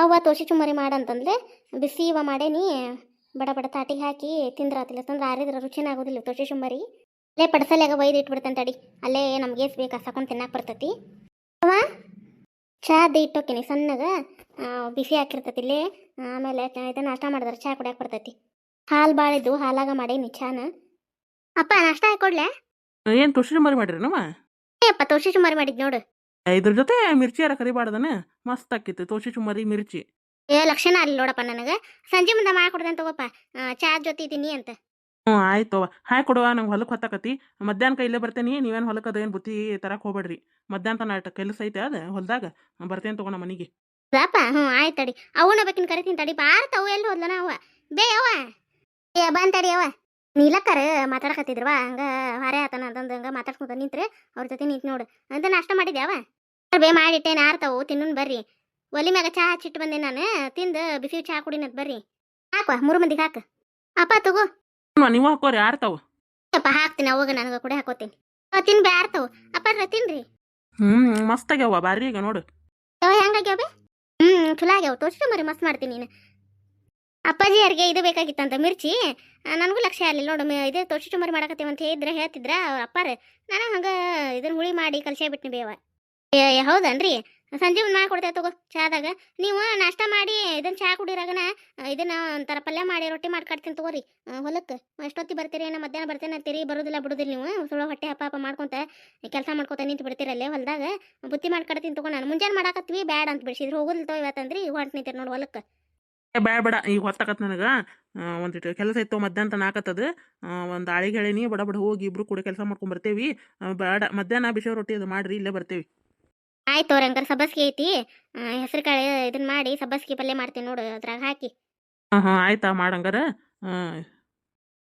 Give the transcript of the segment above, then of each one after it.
ಅವ್ವ ತೋಷಿ ಚುಮರಿ ಮಾಡಂತಂದ್ಲೆ ಬಿಸಿ ಇವ ಮಾಡೇನಿ ಬಡ ಬಡ ತಾಟಿಗೆ ಹಾಕಿ ತಿಂದ್ರಾತಿಲ್ಲ ತಂದ್ರೆ ಆರಿದ್ರೆ ರುಚಿನ ಆಗೋದಿಲ್ಲ ತೋಸಿ ಚುಮ್ಮರಿ ಅಲ್ಲೇ ಪಡಸಲ್ಯಾಗ ಒಯ್ದು ಇಟ್ಬಿಡ್ತಾನೆ ತಡಿ. ಅಲ್ಲೇ ನಮ್ಗೆ ಏಸ್ ಬೇಕು ಹಸಕೊಂಡು ತಿನ್ನಕ್ಕೆ ಬರ್ತತಿ. ಅವ ಚಾದ ಇಟ್ಟೋಕಿನಿ ಸಣ್ಣಗ ಬಿಸಿ ಹಾಕಿರ್ತೈತಿ ಇಲ್ಲೇ. ಆಮೇಲೆ ಇದು ನಾಷ್ಟ ಮಾಡಿದ್ರೆ ಚಾ ಕುಡಿಯಕ್ಕೆ ಬರ್ತೈತಿ. ಹಾಲು ಬಾಳಿದ್ದು ಹಾಲಾಗ ಮಾಡೇನಿ ಚಾನ. ಅಪ್ಪ ನಾಷ್ಟ ಹಾಕೊಡ್ಲೆ? ಏನು ತುಳ್ಸಿ ಮರಿ ಮಾಡಿರಿ ನಮ್ಮ ಅಪ್ಪ ತೋಷಿ ಚುಮ್ಮರಿ ಮಾಡಿದ್ ನೋಡು. ಇದ್ರ ಜೊತೆ ಮಿರ್ಚಿ ಯಾರ ಕರಿಬಾರ್ದನ ಮಸ್ತ್ ಆಕಿತ್ತು. ತೋಷಿ ಚುಮರಿ ಮಿರ್ಚಿ. ಏ ಲಕ್ಷಣ ಅಲ್ಲಿ ನೋಡಪ್ಪ ನನಗೆ. ಸಂಜೆ ಮುಂದೆ ಮಾಡ್ಕೊಡ್ದೆ ತಗೋಪ್ಪ ಚಾ ಜೊತೆ ಇದ್ದೀನಿ ಅಂತ. ಹ್ಞೂ ಆಯ್ತು ಹಾಯ್ ಕೊಡುವ ನಂಗೆ ಹೊಲಕ್ಕೆ ಹೊತ್ತಾಕತಿ. ಮಧ್ಯಾಹ್ನ ಕೈಲೇ ಬರ್ತೇನೆ ನೀವೇನು ಹೊಲಕ್ಕೆ ಅದೇನು ಬುತ್ತಿ ತರಕ್ಕೆ ಹೋಗ್ಬೇಡ್ರಿ. ಮಧ್ಯಾಹ್ನ ತನ ಕೆಲಸ ಐತೆ ಅದು ಹೊಲ್ದಾಗ. ಬರ್ತೇನೆ ತಗೋಣ ಮನೆಗೆ. ಬಾಪ ಹ್ಞೂ ಆಯ್ತು ತಡಿ. ಅವನ ಬೇಕಿನ ಕರಿತೀನಿ ತಡಿ. ಬಾರತ ಅವು ಎಲ್ಲಿ ಹೋದ್ಲನ ಅವ? ಬೇ ಅವ ಏ ಬಂತಡಿ ತಡಿ ಅವ ನೀಲಕ್ಕರ ಮಾತಾಡಕತ್ತಿದ್ರವ? ಹಂಗ ಹೊರೆ ಆತನ ಅದಂದ ಹಂಗ ಮಾತಾಡ್ಕೊಂತ ನಿಂತ್ರೆ ಅವ್ರ ಜೊತೆ ನಿಂತ್ ನೋಡು. ಅಂತ ನಾಷ್ಟ ಮಾಡಿದ್ಯಾವ? ಬೇ ಮಾಡಿಟ್ಟೇನೆ ಆರ್ತಾವು ತಿನ್ನೋನ್ ಬರ್ರಿ. ಒಲಿ ಮ್ಯಾಗ ಚಹಾ ಹಚ್ಚಿಟ್ಟು ಬಂದೆ ನಾನು. ತಿಂದು ಬಿಸಿ ಚಹಾ ಕುಡಿನದ್ ಬರ್ರಿ. ಹಾಕುವ ಮೂರು ಮಂದಿಗೆ ಹಾಕ. ಅಪ್ಪ ತಗೋ. ನೀವು ಹಾಕೋರಿ ಆರ್ತಾವ ಅಪ್ಪ ಹಾಕ್ತೀನಿ ಅವಾಗ ನನಗೆ ಕುಡಿ ಹಾಕೋತೀನಿ. ತಿನ್ ಬೇ ಆರ್ತಾವು ಅಪ್ಪ ತಿನ್ರಿ. ಹ್ಮ್ ಮಸ್ತ್ ಆಗ್ಯಾವ ಬಾರಿ ಈಗ ನೋಡು. ಯಾವ ಹೆಂಗಾಗ್ಯಾವ ಬೇ? ಹ್ಮ್ ಚಲೋ ಆಗ್ಯಾವ. ತೋರಿಸ್ತು ಮರಿ ಮಸ್ತ್ ಮಾಡ್ತೀನಿ ನೀನು. ಅಪ್ಪಾಜಿ ಯಾರಿಗೆ ಇದು ಬೇಕಾಗಿತ್ತಂತ ಮಿರ್ಚಿ ನನಗೂ ಲಕ್ಷ್ಯ ಆಗಲಿಲ್ಲ. ನೋಡು ಇದು ತೋರಿಸಿ ಮರಿ ಮಾಡಕತ್ತೀವಿ ಅಂತ ಹೇಳಿದ್ರೆ ಹೇಳ್ತಿದ್ರ, ಅವ್ರ ಅಪ್ಪಾರ, ನಾನು ಹಂಗೆ ಇದನ್ನ ಹುಳಿ ಮಾಡಿ ಕಲ್ಸೇ ಬಿಟ್ನಿ ಬೇವ. ಹೌದನ್ರಿ? ಸಂಜೆ ಮುಂದೆ ಮಾಡ್ಕೊಡ್ತೇವೆ ತಗೋ ಚಹಾದಾಗ. ನೀವು ನಾಷ್ಟ ಮಾಡಿ ಇದನ್ನ ಚಹಾ ಕುಡಿರಾಗನ ಇದನ್ನ ಒಂಥರ ಪಲ್ಯ ಮಾಡಿ ರೊಟ್ಟಿ ಮಾಡಿ ಕಟ್ತೀನಿ ತಗೋರಿ. ಹೊಲಕ್ಕೆ ಎಷ್ಟೊತ್ತಿ ಬರ್ತೀರಿ ಏನೋ ಮಧ್ಯಾಹ್ನ ಬರ್ತೇನೆ ಅಂತೀರಿ, ಬರೋದಿಲ್ಲ, ಬಿಡೋದಿಲ್ಲ ನೀವು. ಸುಳ್ಳು ಹೊಟ್ಟೆ ಹಪ್ಪ ಹಪ್ಪ ಮಾಡ್ಕೊಂತ ಕೆಲಸ ಮಾಡ್ಕೊತ ನಿಂತು ಬಿಡ್ತೀರಲ್ಲೇ ಹೊಲದಾಗ. ಬುತ್ತಿ ಮಾಡ್ಕೊಡ್ತೀನಿ ತಗೋ ನಾನು. ಮುಂಜಾನೆ ಮಾಡಾಕತ್ತೀವಿ ಬ್ಯಾಡ ಅಂತ ಬಿಡಿಸಿದ್ರು. ಹೋಗೋದಿಲ್ಲ ತೋ ಇವತ್ತಂದ್ರಿ ಹೊಂಟು ನಿಂತೀರಿ ನೋಡಿ ಹೊಲಕ್ಕೆ ಬೇಡ ಬೇಡ. ಈಗ ಹೊತ್ತಾಕತ್ ನನಗೆ. ಒಂದಿಟ್ಟು ಕೆಲಸ ಇತ್ತು ಮಧ್ಯಾಹ್ನ ತನ ಆಕತ್ತದ. ಒಂದು ಆಳಿಗೆ ಹೇಳಿನಿ ಬಡ ಬಡ ಹೋಗಿ ಇಬ್ರು ಕೂಡ ಕೆಲಸ ಮಾಡ್ಕೊಂಡು ಬರ್ತೇವಿ. ಬೇಡ. ಮಧ್ಯಾಹ್ನ ಬಿಸಿ ರೊಟ್ಟಿ ಅದು ಮಾಡ್ರಿ ಇಲ್ಲೇ ಬರ್ತೇವಿ. ಆಯ್ತು ಅವ್ರ ಹಂಗಾರೆ ಸಬ್ಬಸ್ಗೆ ಐತಿ. ಹೆಸರು ಕಾಳು ಇದನ್ನ ಮಾಡಿ ಸಬ್ಬಸ್ಗೆ ಪಲ್ಯ ಮಾಡ್ತೀನಿ ನೋಡು ಅದ್ರಾಗ ಹಾಕಿ. ಹಾಂ ಹಾಂ ಆಯ್ತಾ ಮಾಡಂಗಾರ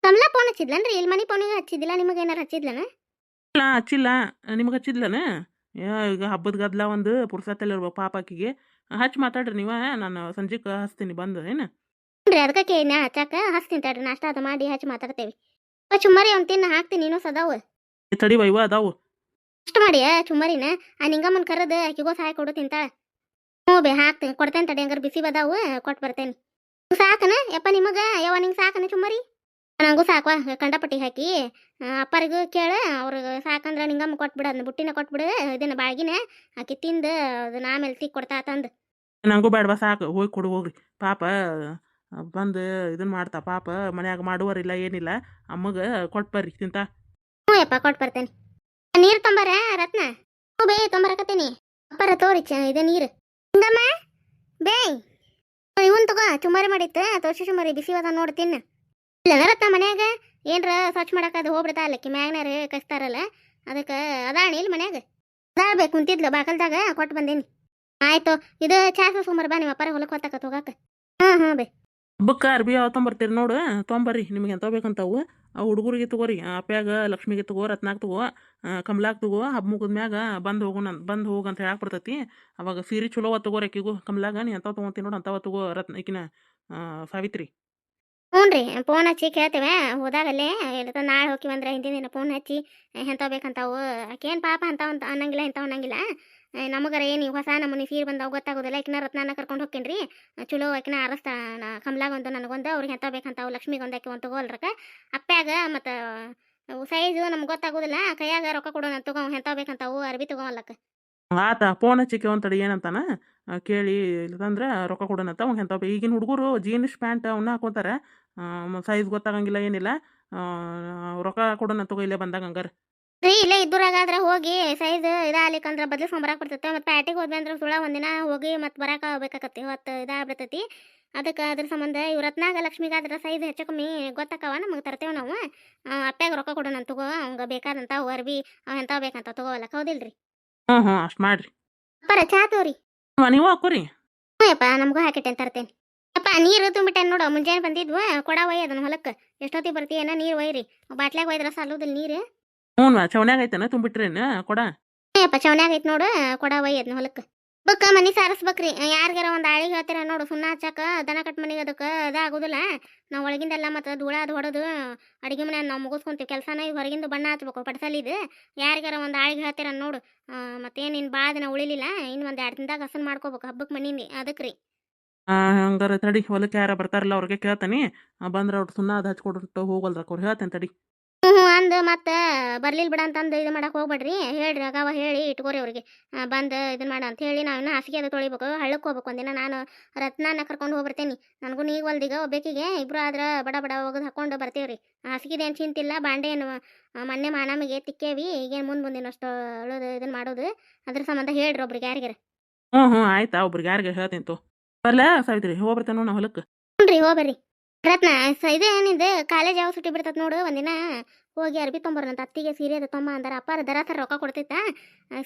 ಕಮಲಾ ಫೋನ್ ಹಚ್ಚಿದ್ಲನ್ರಿ? ಇಲ್ಲಿ ಮನೆ ಫೋನಿಗೆ ಹಚ್ಚಿದ್ದಿಲ್ಲ? ನಿಮಗೆ ಏನಾರು ಹಚ್ಚಿದ್ಲನ? ಇಲ್ಲ ಹಚ್ಚಿಲ್ಲ. ನಿಮಗೆ ಹಚ್ಚಿದ್ಲನ? ಏ, ಈಗ ಹಬ್ಬದ ಗದ್ಲ ಒಂದು ಪುರ್ಸತ್ತಲ್ಲಿರ್ಬೇಕು ಪಾಪ ಆಕಿಗೆ ಹಚ್ಚಿ ಮಾತಾಡ್ರಿ ನೀವ ನಾನು ಸಂಜೆಗೆ ಹಚ್ತೀನಿ ಬಂದು ಏನು? ರೀ ಅದಕ್ಕೆ ಕೇಳಿನ ಹಚ್ಚಾಕ? ಹಚ್ತೀನಿ ತಡ್ರಿ ನಾಷ್ಟ ಅದು ಮಾಡಿ ಹಚ್ಚಿ ಮಾತಾಡ್ತೇವೆ. ಚುಮ್ಮರಿ ಅವ್ನು ತಿನ್ನ ಹಾಕ್ತೀನಿ ಇನ್ನೂ ಸದಾವ. ತಡಿ ಬೈವ ಅದಾವು. ಅಷ್ಟು ಮಾಡಿ ಚುಮ್ಮರಿನ? ಆ ನಿಂಗಮ್ಮನ ಕರೆದು ಆಕಿಗೋ ಸಹಾಯ ಕೊಡು ತಿಂತಾಳ. ಹ್ಞೂ ಬೇ ಹಾಕ್ತೀನಿ ಕೊಡ್ತೇನೆ ತಡಿ ಹಂಗಾರೆ ಬಿಸಿ ಬದಾವು ಕೊಟ್ಟು ಬರ್ತೇನೆ. ಸಾಕನ? ಯಪ್ಪ ನಿಮಗೆ ಯವ್ವ ನಿಂಗೆ ಸಾಕನ ಚುಮ್ಮರಿ? ನನಗೂ ಸಾಕು ಕಂಡಪಟ್ಟಿ ಹಾಕಿ. ಅಪ್ಪರಿಗೂ ಕೇಳ ಅವ್ರಿಗೆ ಸಾಕಂದ್ರೆ ನಿಂಗಮ್ಮ ಕೊಟ್ಬಿಡು ಅದನ್ನ ಬುಟ್ಟಿನ ಕೊಟ್ಬಿಡು ಇದನ್ನ ಬಾಳ್ಗಿನ ಆಕಿ ತಿಂದು ಅದನ್ನ ಆಮೇಲೆ ತಿಕ್ ಕೊಡ್ತಾ ತಂದು. ನಂಗೂ ಬೇಡವಾ ಸಾಕು ಹೋಗಿ ಕೊಡು ಹೋಗ್ರಿ. ಪಾಪ ಬಂದು ಇದನ್ನ ಮಾಡ್ತಾ ಪಾಪ ಮನ್ಯಾಗ ಮಾಡುವರಿಲ್ಲ ಏನಿಲ್ಲ ಅಮ್ಮಗೆ ಕೊಟ್ಟು ಬರ್ರಿ ತಿಂತ. ಹ್ಞೂ ಯಪ್ಪ ಕೊಟ್ಟು ಬರ್ತೇನೆ. ನೀರು ತೊಂಬರ ರತ್ನ? ಹ್ಞೂ ಬೇ ತೊಂಬರಕತ್ತೇನಿ. ಅಪ್ಪರ ತೋರಿ ಚ ಇದೆ ನೀರು. ಹಿಂಗಮ್ಮ ಬೇ ಇವನ್ ತಗೋ ಚುಮಾರಿ ಮಾಡಿತ್ತು ತೋರಿಸಿ ಚುಮಾರಿ ಬಿಸಿ ಅದ ನೋಡಿ ತಿನ್ನ ಇಲ್ಲ ರತ್ನ ಮನ್ಯಾಗ ಏನ್ರ ಸ್ವಚ್ಛ ಮಾಡಕ್ಕೆ ಅದು ಹೋಗ್ಬಿಡ್ತಾ ಅಲ್ಲಕ್ಕಿ ಮ್ಯಾಗ್ನಾರ ಕಸ್ತಾರಲ್ಲ, ಅದಕ್ಕೆ ಅದಾಣಿ ಇಲ್ಲಿ ಮನ್ಯಾಗ? ಅದಾಳ್ಬೇಕು ಕುಂತಿದ್ಲು ಬಾಕಲ್ದಾಗ, ಕೊಟ್ಟು ಬಂದೀನಿ. ಆಯ್ತು, ಇದು ಚಾಸ ಸುಮಾರು ಬಾ ನಿಮ್ಮ ಅಪ್ಪಾರ ಹೊಲಕ್ಕೆ ಹೊತ್ತಕತ್ ಹೋಗಾಕ ಹಾ, ಹಾಂ, ಬೇ. ಹಬ್ಬಕ್ಕೆ ಅರ್ಬಿ ಯಾವ ತೊಂಬರ್ತೀರಿ ನೋಡು ತೊಂಬರ್ರಿ ನಿಮಗೆ ಎಂತ ಬೇಕಂತಾವು. ಆ ಹುಡುಗರಿಗೆ ತಗೋರಿ, ಆ ಅಪ್ಯಾಗ ಲಕ್ಷ್ಮಿಗೆ ತಗೋ, ರತ್ನಾಗ್ ತಗೋ ಕಮಲಾಗ ತಗೋ, ಹಬ್ಬ ಮುಗಿದ ಮ್ಯಾಗ ಬಂದು ಹೋಗೋಣ ಬಂದು ಹೋಗು ಅಂತ ಹೇಳಕ್ ಬರ್ತೈತಿ. ಅವಾಗ ಸೀರೆ ಚಲೋ ತಗೋರಿ ಆಕಿಗೂ ಕಮಲಾಗ ನೀ ಎಂತ ತಗೊಂತೀನಿ ನೋಡು ಅಂತವ ತಗೋ ರತ್ನ, ಈಕಿನ ಸಾವಿತ್ರಿ. ಹ್ಞೂ ರೀ ಫೋನ್ ಹಚ್ಚಿ ಕೇಳ್ತೇವೆ. ಹೋದಾಗಲ್ಲೇ ಹೇಳ್ತ ನಾಳೆ ಹೋಗಿ ಬಂದ್ರೆ ಹಿಂದಿನ ದಿನ ಫೋನ್ ಹಚ್ಚಿ ಎಂಥವು ಬೇಕಂತಾವು? ಆಕೇನು ಪಾಪ ಅಂತ ಅನ್ನಂಗಿಲ್ಲ ಇಂಥವು ಅನ್ನಂಗಿಲ್ಲ? ನಮಗರ ಏನು ಹೊಸ ನಮೂನಿ ಸೀರೆ ಬಂದವು ಗೊತ್ತಾಗೋದಿಲ್ಲ. ಆಕಿನ ರತ್ನಾನ ಕರ್ಕೊಂಡು ಹೋಗ್ತೀನಿ ರೀ ಚಲೋ ಆಕಿನ ಅರಸ್ತ ಕಮಲಾಗೊಂದು ನನಗೊಂದು, ಅವ್ರಿಗೆ ಎಂಥವು ಬೇಕಂತಾವು? ಲಕ್ಷ್ಮಿಗೊಂದು ಆಕೆ ಒಂದು ತಗೋಲ್ರಕ ಅಪ್ಪ್ಯಾಗ ಮತ್ತು ಸೈಜು ನಮ್ಗೆ ಗೊತ್ತಾಗೋದಿಲ್ಲ. ಕೈಯಾಗ ರೊಕ್ಕ ಕೊಡೋಣ ತಗೋ ಎಂಥವು ಬೇಕಂತಾವು? ಅರ್ಬಿ ತಗೋಲ್ಲಕ್ಕ ಆತ ಫೋನ್ ಹಚ್ಚಿ ಕೇಳಂತಡಿ ಏನಂತಾನ? ಕೇಳಿ ಇಲ್ಲದಂದ್ರೆ ರೊಕ್ಕ ಕೊಡೋಣಂತ ಅವ್ನು ಎಂತ ಈಗಿನ ಹುಡುಗರು ಜೀನ್ಸ್ ಪ್ಯಾಂಟ್ ಅವನ್ನ ಹಾಕೋತಾರೆ. ಸೈಜ್ ಗೊತ್ತಾಗಂಗಿಲ್ಲ ಏನಿಲ್ಲ. ರೊಕ್ಕ ಕೊಡೋಣ ತಗೋ ಇಲ್ಲೇ ಬಂದಾಗ ಹಂಗಾರ. ರೀ ಇಲ್ಲೇ ಇದ್ದೂರಾಗಾದ್ರೆ ಹೋಗಿ ಸೈಜ್ ಇದಾಗ್ಲಿಕ್ಕಂದ್ರೆ ಬದಲಿಸ್ಕೊಂಬರಕ್ಕೆ ಬರ್ತೈತೆ ಮತ್ತು ಪ್ಯಾಟಿಗೆ ಹೋದ್ವಿ ಅಂದ್ರೆ ಸುಳ ಒಂದಿನ ಹೋಗಿ ಮತ್ತು ಬರಕ್ಕೆ ಬೇಕಾಕತ್ತಿ. ಇವತ್ತು ಇದಾಗ್ಬಿಡ್ತೈತಿ. ಅದಕ್ಕೆ ಅದ್ರ ಸಂಬಂಧ ಇವ್ ರತ್ನಾಗ ಲಕ್ಷ್ಮಿಗಾದ್ರೆ ಸೈಜ್ ಹೆಚ್ಚು ಕಮ್ಮಿ ಗೊತ್ತಾಕವ ನಮಗೆ ತರ್ತೇವೆ ನಾವು. ಅಪ್ಪ್ಯಾಗ ರೊಕ್ಕ ಕೊಡೋಣ ತಗೋ ಅವಂಗ ಬೇಕಾದಂತ ಅರ್ಬಿ ಅವ ಎಂತ ಬೇಕಂತ ತಗೋವಲ್ಲ ಹೌದಿಲ್ರಿ? ಹ್ಞೂ ಹ್ಞೂ ಅಷ್ಟು ಮಾಡ್ರಿ. ಅಪ್ಪರ ಚಾ ತೋರಿ ನೀವು ಹಾಕೋರಿ. ಹ್ಞೂ ನಮಗೂ ಹಾಕಿಟ್ಟೆ ತರ್ತೇನೆ. ನೀರು ತುಂಬಿಟ್ಟ ನೋಡು ಮುಂಜಾನೆ ಬಂದಿದ್ವು ಕೊಡ ಒಯ್ ಅದನ್ನ ಹೊಲಕ್ಕೆ. ಎಷ್ಟೊತ್ತಿಗೆ ಬರ್ತೀಯನ ನೀರು ಒಯ್ರಿ ಬಾಟ್ಲ್ಯಾಗ ಒಯ್ದ್ರ ಸಾಲುದಿಲ್ಲ ನೀರು? ಹ್ಞೂ ಚವನ್ಯಾಗ ಐತನ ತುಂಬಿಟ್ರೇನ ಕೊಡ. ಏಪ್ಪ ಚವನ್ಯಾಗ ಐತ್ ನೋಡು ಕೊಡ ಒಯ್ ಅದನ್ನ ಹೊಲಕ್ಕೆ. ಬಕ್ಕ ಮನಿ ಸಾರಸ್ಬೇಕ್ರಿ ಯಾರಿಗಾರ ಒಂದು ಆಳಿಗೆ ಹೇಳ್ತೀರ ನೋಡು ಸುಣ್ಣ ಹಚ್ಚಾಕ ದನ ಕಟ್ ಮನಿಗೆ ಅದಕ್ಕೆ ಅದಾಗೋದಿಲ್ಲ ನಾವು ಒಳಗಿಂದೆಲ್ಲ ಮತ್ತು ಧೂಳ ಅದು ಹೊಡೆದು ಅಡಿಗೆ ಮನೆ ನಾವು ಮುಗಿಸ್ಕೊಂತೀವಿ ಕೆಲಸನ ಈಗ ಹೊರಗಿಂದ ಬಣ್ಣ ಹಚ್ಬೇಕು ಪಡ್ಸಲಿದು ಯಾರಿಗಾರ ಒಂದು ಆಳಿಗೆ ಹೇಳ್ತೀರ ನೋಡು ಮತ್ತೇನು ಇನ್ನು ಭಾಳ ದಿನ ಉಳಿಲಿಲ್ಲ ಇನ್ನು ಒಂದು ಎರಡು ದಿನದಾಗ ಹಸನ್ ಮಾಡ್ಕೋಬೇಕು ಹಬ್ಬಕ್ಕೆ ಮನಿಂದ ಅದಕ್ಕೆ ರೀ ಹಂಗಾರೆ ತಡಿ ಹೊಲಕ್ಕೆ ಯಾರ ಬರ್ತಾರಲ್ಲ ಅವ್ರಿಗೆ ಕೇಳ್ತಾನೆ. ಬಂದ್ರೆ ಅವ್ರು ಸುಣ್ಣ ಅದು ಹಚ್ಕೊಟ್ಟು ಹೋಗಲ್ರಕ್ಕ ಅವ್ರು ಹೇಳ್ತೇನೆ ತಡಿ. ಹ್ಞೂ ಅಂದು ಮತ್ತೆ ಬರ್ಲಿಲ್ಲ ಬಿಡ ಅಂತಂದು ಇದು ಮಾಡಕ್ ಹೋಗ್ಬೇಡ್ರಿ. ಹೇಳ್ರಿ ಅಗವ ಹೇಳಿ ಇಟ್ಕೋರಿ ಅವ್ರಿಗೆ. ಬಂದ ಇದನ್ನ ಮಾಡ ಅಂತ ಹೇಳಿ ನಾವು ಹಾಸಿಗೆ ಅದ ತೊಳಿಬೇಕು ಹಳ್ಳಕ್ಕೆ ಹೋಗ್ಬೇಕು ಒಂದಿನ. ನಾನು ರತ್ನಾನ ಕರ್ಕೊಂಡು ಹೋಗ್ಬರ್ತೇನೆ ನನಗೂ ನೀ ಒಲ್ದೀಗ ಒಬ್ಬೇಕಿಗೆ ಇಬ್ರು ಆದ್ರೆ ಬಡ ಬಡ ಒಗದು ಹಾಕೊಂಡು ಬರ್ತೀವ್ರಿ. ಹಾಸಿಗೆ ಏನು ಚಿಂತಿಲ್ಲ ಬಾಂಡೆ ಏನು ಮೊನ್ನೆ ಮಾ ನಮಗೆ ತಿಕ್ಕೇವಿ ಈಗೇನು ಮುಂದೆ ಅಷ್ಟು ಅಳೋದು ಇದನ್ನ ಮಾಡೋದು. ಅದ್ರ ಸಂಬಂಧ ಹೇಳ್ರಿ ಒಬ್ರಿಗೆ ಯಾರಿಗಾರ. ಹ್ಞೂ ಹ್ಞೂ ಆಯ್ತಾ ಒಬ್ರಿಗೆ ಯಾರಿಗೆ ಹೇಳ್ತೀನಿ ತೋ. ಬರ್ಲ ಸಾವಿತ್ರಿ ಹೋಗ್ಬರ್ತೇನೆ ನೋಡು ನಾ ಹೊಲಕ್ಕೆ ಹ್ಞೂ ರತ್ನ, ಸ ಇದು ಏನಿದೆ ಕಾಲೇಜ್ ಯಾವ ಸುಟ್ಟಿ ಬಿಡ್ತದ ನೋಡು, ಒಂದಿನ ಹೋಗಿ ಅರ್ಬಿ ತೊಂಬರ್ನಂತ ಅತ್ತಿಗೆ ಸೀರೆ ಅದು ತೊಂಬ ಅಂದಾರ. ಅಪ್ಪಾರ ದರ ಸರ್ ರೊಕ್ಕ ಕೊಡ್ತೈತ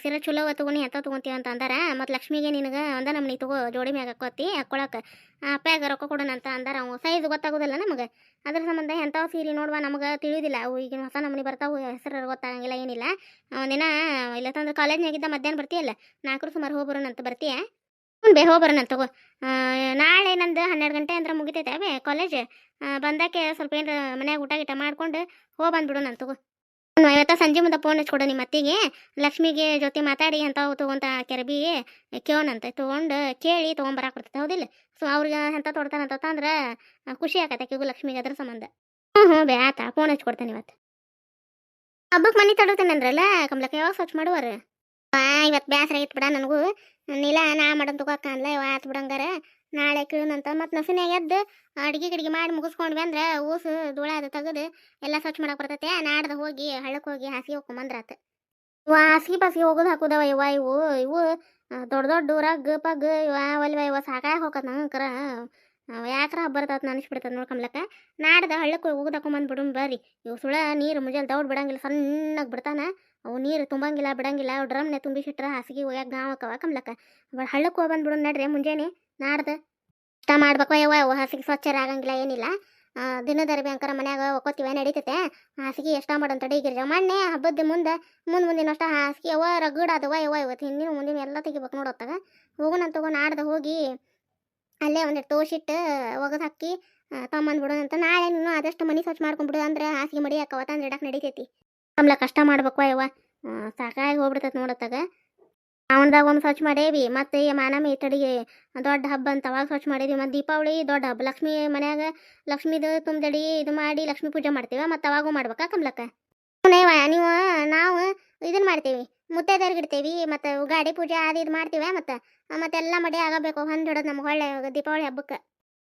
ಸೀರೆ ಚಲೋ ತಗೊಂಡು ಎಂತ ತೊಗೊಂತೀವಿ ಅಂತ ಅಂದಾರ. ಮತ್ತು ಲಕ್ಷ್ಮಿಗೆ ನಿನಗೆ ಒಂದ ನಮ್ನಿ ತಗೋ, ಜೋಡಿ ಮ್ಯಾಗ ಹಾಕೋತಿ ಹಾಕೊಳಕ್ಕೆ ಅಪ್ಪಾಗ ರೊಕ್ಕ ಕೊಡೋಣ ಅಂತ ಅಂದಾರ ಅವು. ಸೈಜ್ ಗೊತ್ತಾಗೋದಿಲ್ಲ ನಮಗೆ. ಅದ್ರ ಸಂಬಂಧ ಎಂಥವು ಸೀರೆ ನೋಡುವ, ನಮಗೆ ತಿಳಿಯೋದಿಲ್ಲ ಅವು ಈಗಿನ ಹೊಸ ನಮ್ನಿ ಬರ್ತಾವು, ಹೆಸರು ಗೊತ್ತಾಗಂಗಿಲ್ಲ, ಏನಿಲ್ಲ. ಒಂದಿನ ಇಲ್ಲ ತಂದ್ರೆ ಕಾಲೇಜ್ನಾಗಿದ್ದ ಮಧ್ಯಾಹ್ನ ಬರ್ತೀಯಲ್ಲ, ನಾಲ್ಕರು ಸುಮಾರು ಹೋಗ್ಬರೋಣ ಅಂತ ಬರ್ತೀಯ? ಹ್ಞೂ ಬೇ ಹೋಗ್ಬರೋಣ ತಗೋ. ನಾಳೆ ನಂದು ಹನ್ನೆರಡು ಗಂಟೆ ಅಂದ್ರೆ ಮುಗಿತೈತೆ ಅವೇ ಕಾಲೇಜ್ ಬಂದಾಕೆ ಸ್ವಲ್ಪ ಏನು ಮನ್ಯಾಗ ಊಟ ಗೀಟ ಮಾಡ್ಕೊಂಡು ಹೋಗಿ ಬಂದ್ಬಿಡು ನಾನು ತಗೋ. ಇವತ್ತ ಸಂಜೆ ಮುಂದೆ ಫೋನ್ ಹಚ್ಕೊಡು ನಿಮ್ಮ ಅತ್ತಿಗೆ. ಲಕ್ಷ್ಮಿಗೆ ಜೊತೆ ಮಾತಾಡಿ ಅಂಥವು ತೊಗೊಂತ ಕೆರಬಿ ಕೇಳೋಣಂತ ತೊಗೊಂಡು ಕೇಳಿ ತೊಗೊಂಬರಕ್ಕೆ ಬರ್ತೈತೆ ಹೌದಿಲ್ಲ? ಸೊ ಅವ್ರಿಗೆ ಎಂತ ತೊಡ್ತಾನಂತ ಅಂದ್ರೆ ಖುಷಿ ಆಗತ್ತೆ ಕಿಗು ಲಕ್ಷ್ಮಿಗೆ ಅದ್ರ ಸಂಬಂಧ. ಹ್ಞೂ ಹ್ಞೂ ಬೇ ಆತ ಫೋನ್ ಹಚ್ಕೊಡ್ತೇನೆ ಇವತ್ತು. ಹಬ್ಬಕ್ಕೆ ಮನೆ ತಡೋತೇನೆ ಅಂದ್ರಲ್ಲ, ಕಮಲಕ್ಕೆ, ಯಾವಾಗ ಸ್ವಚ್ಛ ಮಾಡುವಾರ ಇವತ್ತು ಬೇಸರ ಆಗಿತ್ತು ಬಿಡ ನನಗೂ. ನೀಲ, ನಾ ಮಾಡನ್ ತಗೋಕ ಅನ್ಲ ಆತ್ ಬಿಡಂಗಾರ ನಾಳೆ ಕೇಳೋಣಂತ ಮತ್ತು ನಸಿನ ಎದ್ದು ಅಡ್ಗೆ ಗಿಡಿಗೆ ಮಾಡಿ ಮುಗಿಸ್ಕೊಂಡ್ವಿ ಅಂದ್ರೆ ಊಸು ಧೂಳ ಅದು ತೆಗೆದು ಎಲ್ಲ ಸ್ವಚ್ಛ ಮಾಡಕ್ಕೆ ಬರ್ತೈತೆ. ನಾಡ್ದು ಹೋಗಿ ಹಳ್ಳಕ್ಕೆ ಹೋಗಿ ಹಾಸಿಗೆ ಹೋಗ್ಕೊಂಬಂದ್ರಾತ ಇವ ಹಾಸಿಗೆ ಪಾಸಿಗೆ ಹೋಗೋದು ಹಾಕೋದವ ಇವ. ಇವು ಇವು ದೊಡ್ಡ ದೊಡ್ಡ ರಗ್, ಪಗ್ ಇವ ಒಲ್ವ ಇವ ಸಾಕಾಗ ಹೋಗತ್ ನಂಗೆ ಕರ ಯಾಕ್ರ ಬರ್ತತ್ ಅನಿಸ್ಬಿಡ್ತದ ನೋಡ್ಕೊಂಬ್ಲಕ್ಕ ನಾಡ್ದ ಹಳ್ಳಕ್ಕೆ ಹೋಗೋದು ಬಿಡು ಬರ್ರಿ ಇವು ಸುಳ ನೀರು ಮುಂಜಾನೆ ದೌಡ್ ಬಿಡಂಗಿಲ್ಲ, ಸಣ್ಣಗೆ ಬಿಡ್ತಾನ. ಅವು ನೀರು ತುಂಬಂಗಿಲ್ಲ, ಬಿಡಂಗಿಲ್ಲ, ಅವು ಡ್ರಮ್ನೆ ತುಂಬಿಸಿಟ್ರ ಹಾಸಿಗೆ ಹೋಗ್ಯಾಕ ನಾವು ಅಕ್ಕವ ಕಮ್ಲಕ್ಕ. ಹಳ್ಳಕ್ಕೆ ಹೋಗಿ ಬಂದ್ಬಿಡು ನಡ್ರಿ ಮುಂಜಾನೆ, ನಾಡ್ದು. ಇಷ್ಟ ಮಾಡ್ಬೇಕು ಯವ್ವ ಅವು ಹಾಸಿಗೆ ಸ್ವಚ್ಛರ ಆಗಂಗಿಲ್ಲ, ಏನಿಲ್ಲ. ದಿನದರ ಬ್ಯಾಂಕರ ಮನ್ಯಾಗ ಒಕ್ಕೋತೀವ ನಡೀತೈತೆ. ಹಾಸಿಗೆ ಎಷ್ಟ ಮಾಡೋಂತ ಡಿಗಿರಿ ಮೊನ್ನೆ ಹಬ್ಬದ ಮುಂದೆ ಮುಂದೆ ಮುಂದಿನ ಅಷ್ಟ ಹಾಸಿಗೆ ಅವ ರಗಡ್ ಅದವ ಯವ್ವ ಇವತ್ತು ಹಿಂದಿನ ಮುಂದಿನ ಎಲ್ಲ ತೆಗಿಬೇಕು ನೋಡತ್ತಾಗ ಹೋಗೋಣ ತಗೊಂಡು ನಾಡ್ದು ಹೋಗಿ ಅಲ್ಲೇ ಒಂದೆರಡು ತೋಸಿಟ್ಟು ಒಗದು ಹಾಕಿ ತೊಗೊಂಬಂದ್ಬಿಡು ಅಂತ ನಾಳೆ ನೀನು ಆದಷ್ಟು ಮನೆ ಸ್ವಚ್ಛ ಮಾಡ್ಕೊಂಡ್ಬಿಡು ಅಂದ್ರೆ ಹಾಸಿಗೆ ಮಡಿ ಹಾಕವತ್ತ ಅಂದ್ರೆ ಇಡಕ್ಕೆ ನಡೀತೈತಿ. ಕಮ್ಲ ಕಷ್ಟ ಮಾಡ್ಬೇಕು ಯವ್ವ. ಸಾಕಾಗಿ ಹೋಗ್ಬಿಡ್ತೈತೆ ನೋಡತ್ತಾಗ ಅವನದಾಗ ಒಂದು ಸ್ವಚ್ಛ ಮಾಡೇವಿ. ಮತ್ತೆ ಈ ಮಾನಮಿ ತಡಿಗೆ ದೊಡ್ಡ ಹಬ್ಬ ಅಂತ ಅವಾಗ ಸ್ವಚ್ಛ ಮಾಡಿದ್ವಿ. ಮತ್ತು ದೀಪಾವಳಿ ದೊಡ್ಡ ಹಬ್ಬ. ಲಕ್ಷ್ಮಿ ಮನ್ಯಾಗ ಲಕ್ಷ್ಮಿದು ತುಂಬದಡಿ ಇದು ಮಾಡಿ ಲಕ್ಷ್ಮಿ ಪೂಜೆ ಮಾಡ್ತೀವಿ. ಮತ್ತು ಅವಾಗೂ ಮಾಡ್ಬೇಕಾ ಕಮಲಕ್ಕ. ನೀವ ನೀವು, ನಾವು ಇದನ್ನ ಮಾಡ್ತೀವಿ. ಇಡ್ತೀವಿ. ಮತ್ತು ಗಾಡಿ ಪೂಜೆ ಅದು ಇದು ಮಾಡ್ತೀವಿ. ಮತ್ತು ಮತ್ತೆಲ್ಲ ಮಡಿ ಆಗಬೇಕು. ಹೊಂದು ಹಿಡೋದು ನಮ್ಗೆ ಒಳ್ಳೆ ದೀಪಾವಳಿ ಹಬ್ಬಕ್ಕೆ.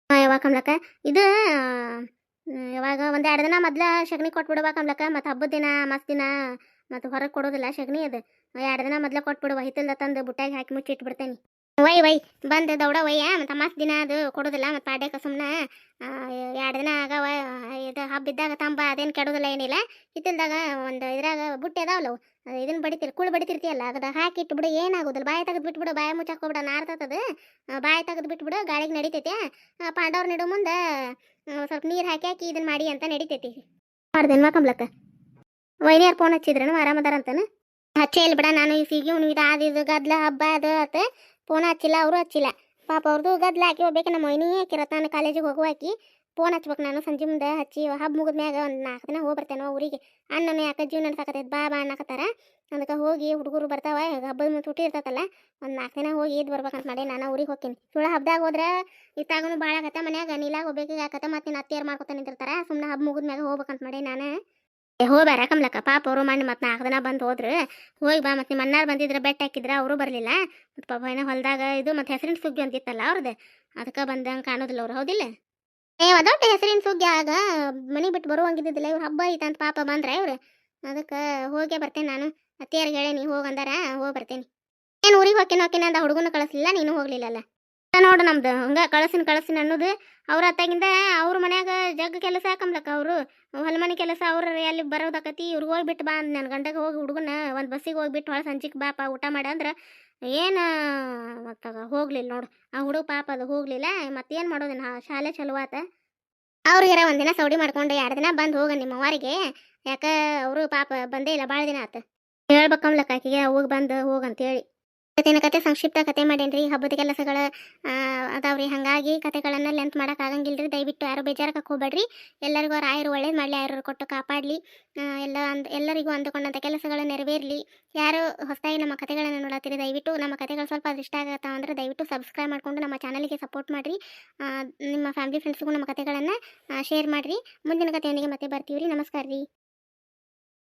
ಯಾವಾಗ ಕಮಲಕ್ಕ. ಇದು ಇವಾಗ ಒಂದು ಎರಡು ದಿನ ಮೊದ್ಲ ಸಗಣಿ ಕೊಟ್ಬಿಡುವ ಕಮ್ಲಕ್ಕ ಮತ್ತು ಹಬ್ಬದ ದಿನ ಮಸ್ತ್ ದಿನ, ಮತ್ತು ಹೊರಗೆ ಕೊಡೋದಿಲ್ಲ ಸಗಣಿ ಅದು. ಎರಡು ದಿನ ಮೊದ್ಲ ಕೊಟ್ಬಿಡುವ ಹಿತ್ತಲ್ದ ತಂದು ಬುಟ್ಟಾಗಿ ಹಾಕಿ ಮುಚ್ಚಿಟ್ಬಿಡ್ತೇನೆ ವೈ ವೈ, ಬಂದು ದೌಡ ವಯ್ಯ ಮತ್ತು ಮಸ್ತ್ ದಿನ ಅದು ಕೊಡೋದಿಲ್ಲ, ಮತ್ತು ಪಾಡ್ಯಕ್ಕೆ ಸುಮ್ಮನೆ ಎರಡು ದಿನ ಆಗವ, ಇದು ಹಬ್ಬ ಇದ್ದಾಗ ತಂಬ, ಅದೇನು ಕೆಡೋದಿಲ್ಲ, ಏನಿಲ್ಲ. ಹಿತ್ತಲ್ದಾಗ ಒಂದು ಇದ್ರಾಗ ಬುಟ್ಟಿ ಅದಾವಲ್ಲ ಅವು, ಅದು ಇದನ್ನ ಬಡಿತೀರಿ, ಕುಳು ಬಡಿತಿರ್ತೀಯಲ್ಲ ಅದ್ರ ಹಾಕಿ ಇಟ್ಬಿಡು ಏನಾಗೋದಿಲ್ಲ ಬಾಯಿ ತೆಗೆದು ಬಿಟ್ಬಿಡು, ಬಾಯಿ ಮುಚ್ಚಾಕೋಬಿಡ ನಾರ್ತದ ಬಾಯಿ ತೆಗೆದು ಬಿಟ್ಬಿಡು, ಗಾಳಿಗೆ ನಡಿತೈತೆ ಪಾಂಡವ್ರ ನಡು ಮುಂದೆ ಸ್ವಲ್ಪ ನೀರು ಹಾಕಿ ಹಾಕಿ ಇದನ್ನ ಮಾಡಿ ಅಂತ ನಡಿತೈತಿ. ಮಾಡ್ದೇನು ಕಂಬ್ಲಕ್ಕ ವೈನಿಯರ್ ಫೋನ್ ಹಚ್ಚಿದ್ರೇನು ಆರಾಮದಾರ ಅಂತಾನೆ? ಹಚ್ಚೇ ಇಲ್ಲ ಬಿಡ, ನಾನು ಈ ಸಿಗಿ ಇದು ಅದು, ಇದು, ಗದ್ಲ, ಹಬ್ಬ, ಅದು ಆತ ಫೋನ್ ಹಚ್ಚಿಲ್ಲ, ಅವರು ಹಚ್ಚಿಲ್ಲ. ಪಾಪ ಅವ್ರದ್ದು ಗದ್ಲ ಹಾಕಿ ಹೋಗ್ಬೇಕು, ನಮ್ಮ ವೈನಿ ಹಾಕಿರತ್ತ ನಾನು ಕಾಲೇಜಿಗೆ ಹೋಗುವ ಹಾಕಿ ಫೋನ್ ಹಚ್ಬೇಕು ನಾನು ಸಂಜೆ ಮುಂದೆ ಹಚ್ಚಿ ಹಬ್ಬ ಮುಗಿದ ಮ್ಯಾಗ ಒಂದು ನಾಲ್ಕು ದಿನ ಹೋಗಿ ಬರ್ತೇನೆ ಊರಿಗೆ. ಅಣ್ಣನ ಯಾಕೆ ಜೀವನ ನಡ್ಸಕತ್ತೈತೆ, ಬಾ ಬಾ ಅನ್ನಕತ್ತಾರ. ಅದಕ್ಕೆ ಹೋಗಿ ಹುಡುಗರು ಬರ್ತಾವ, ಹಬ್ಬದ ಮುಂದೆ ತುಟಿ ಇರ್ತೈತಲ್ಲ, ಒಂದು ನಾಲ್ಕು ದಿನ ಹೋಗಿ ಇದು ಬರ್ಬೇಕಂತ ಮಾಡಿ ನಾನು ಊರಿಗೆ ಹೋಗ್ತೀನಿ. ಸುಳ್ಳು ಹಬ್ಬದಾಗ ಹೋದ್ರೆ ಇತ್ತಾಗೂ ಭಾಳ ಆಗತ್ತೆ, ಮನ್ಯಾಗ ನೀಲಾಗ ಹೋಗ್ಬೇಕು ಆಕತ್ತ ಮತ್ತೆ ನಿನ್ನ ಅತ್ತಿಯರ್ ಮಾಡ್ಕೊತ ನಿಂತಿರ್ತಾರ ಸುಮ್ಮನೆ ಹಬ್ಬ ಮುಗಿದ ಮ್ಯಾಗ ಹೋಗ್ಬೇಕಂತ ಮಾಡಿ ನಾನು. ಹೋಗ್ಬೇರ ಕಮ್ಲಕ್ಕ, ಪಾಪ ಅವರು ಮಣ್ಣು ಮತ್ತೆ ನಾಲ್ಕು ದಿನ ಬಂದು ಹೋದ್ರು. ಹೋಗಿ ಬಾ, ಮತ್ತೆ ನಿಮ್ಮ ಅಣ್ಣಾರು ಬಂದಿದ್ರೆ ಬೆಟ್ಟ ಹಾಕಿದ್ರೆ ಅವರು ಬರಲಿಲ್ಲ. ಮತ್ತು ಪಾಪ ಏನೋ ಹೊಲದಾಗ ಇದು, ಮತ್ತು ಹೆಸರಿನ ಸುಗ್ಗಿ ಅಂತಿತ್ತಲ್ಲ ಅವ್ರದ್ದು ಅದಕ್ಕೆ ಬಂದಂಗೆ ಕಾಣೋದಿಲ್ಲ ಅವ್ರು, ಹೌದಿಲ್ಲ? ಏ ಅದೊಟ್ಟು ಹೆಸರಿನ ಸುಗ್ಗಿ ಆಗ ಮನೆ ಬಿಟ್ಟು ಬರುವಂಗಿದ್ದಿದ್ದಿಲ್ಲ. ಇವ್ರು ಹಬ್ಬ ಐತಂತ ಪಾಪ ಬಂದ್ರೆ ಇವ್ರು. ಅದಕ್ಕೆ ಹೋಗೇ ಬರ್ತೇನೆ ನಾನು. ಅತ್ತಿಯರ್ಗೆ ಹೇಳಿ ನೀವು ಹೋಗಂದಾರ ಹೋಗಿ ಬರ್ತೇನೆ. ಏನು ಊರಿಗೆ ಹೋಗ್ತೀನಿ ಹೋಗ್ತೀನಿ ಅಂದ ಹುಡುಗನ ಕಳಿಸ್ಲಿಲ್ಲ, ನೀನು ಹೋಗ್ಲಿಲ್ಲಲ್ಲ. ನೋಡು ನಮ್ದು, ಹಂಗ ಕಳಸಿನ ಕಳಸಿನ ಅನ್ನೋದು ಅವ್ರ ಅತ್ತಾಗಿಂದ ಅವ್ರ ಮನ್ಯಾಗ ಜಗ್ ಕೆಲಸ ಹಾಕಂಬ್ಲಕ್ಕ ಅವರು. ಹೊಲಮನೆ ಕೆಲಸ ಅವ್ರ ಅಲ್ಲಿ ಬರೋದಾಕತಿ ಇವ್ರಿಗೆ ಹೋಗ್ಬಿಟ್ಟು ಬಾ ನನ್ನ ಗಂಡಗೆ ಹೋಗಿ ಹುಡುಗನ ಒಂದು ಬಸ್ಸಿಗೆ ಹೋಗ್ಬಿಟ್ಟು ಹೊಳ ಸಂಜಿಗೆ ಬಾಪ ಊಟ ಮಾಡ ಅಂದ್ರೆ ಏನು ಮತ್ತು ಹೋಗ್ಲಿಲ್ಲ ನೋಡು. ಆ ಹುಡುಗ ಪಾಪ ಅದು ಹೋಗ್ಲಿಲ್ಲ ಮತ್ತೇನು ಮಾಡೋದಿನ ಶಾಲೆ ಚಲೋ ಆತ. ಅವ್ರಿಗಾರ ಒಂದಿನ ಸೌಡಿ ಮಾಡ್ಕೊಂಡು ಎರಡು ದಿನ ಬಂದು ಹೋಗ ನಿಮ್ಮ ಅವರಿಗೆ ಯಾಕ ಅವರು ಪಾಪ ಬಂದೇ ಇಲ್ಲ ಭಾಳ ದಿನ ಆತ. ಹೇಳ್ಬೇಕಂಬ್ಲಕ್ಕ ಆಕಿಗೆ ಹೋಗಿ ಬಂದು ಹೋಗಂತೇಳಿ ಇವತ್ತಿನ ಕತೆ, ಸಂಕ್ಷಿಪ್ತ ಕತೆ ಮಾಡೇನ್ರಿ. ಹಬ್ಬದ ಕೆಲಸಗಳ ಅದಾವ್ರಿ. ಹಾಗಾಗಿ ಕತೆಗಳನ್ನು ಲೆಂತ್ ಮಾಡಕ್ ಆಗಂಗಿಲ್ರಿ. ದಯವಿಟ್ಟು ಯಾರು ಬೇಜಾರಕ್ಕೆ ಹೋಗ್ಬೇಡ್ರಿ. ಎಲ್ಲರಿಗೂ ರಾಯರು ಒಳ್ಳೇದು ಮಾಡಲಿ ಯಾರು ಕೊಟ್ಟು ಕಾಪಾಡಲಿ. ಎಲ್ಲ ಅಂದ್, ಎಲ್ಲರಿಗೂ ಅಂದುಕೊಂಡಂಥ ಕೆಲಸಗಳು ನೆರವೇರಲಿ. ಯಾರು ಹೊಸದಾಗಿ ನಮ್ಮ ಕತೆಗಳನ್ನು ನೋಡತ್ತೀರಿ, ದಯವಿಟ್ಟು ನಮ್ಮ ಕತೆಗಳು ಸ್ವಲ್ಪ ಇಷ್ಟ ಆಗತ್ತಾವ ಅಂದ್ರೆ ದಯವಿಟ್ಟು ಸಬ್ಸ್ಕ್ರೈಬ್ ಮಾಡಿಕೊಂಡು ನಮ್ಮ ಚಾನಲಿಗೆ ಸಪೋರ್ಟ್ ಮಾಡಿರಿ. ನಿಮ್ಮ ಫ್ಯಾಮಿಲಿ ಫ್ರೆಂಡ್ಸ್ಗೂ ನಮ್ಮ ಕತೆಗಳನ್ನು ಶೇರ್ ಮಾಡಿರಿ. ಮುಂದಿನ ಕಥೆಯೊಂದಿಗೆ ಮತ್ತೆ ಬರ್ತೀವಿ ರೀ ನಮಸ್ಕಾರ ರೀ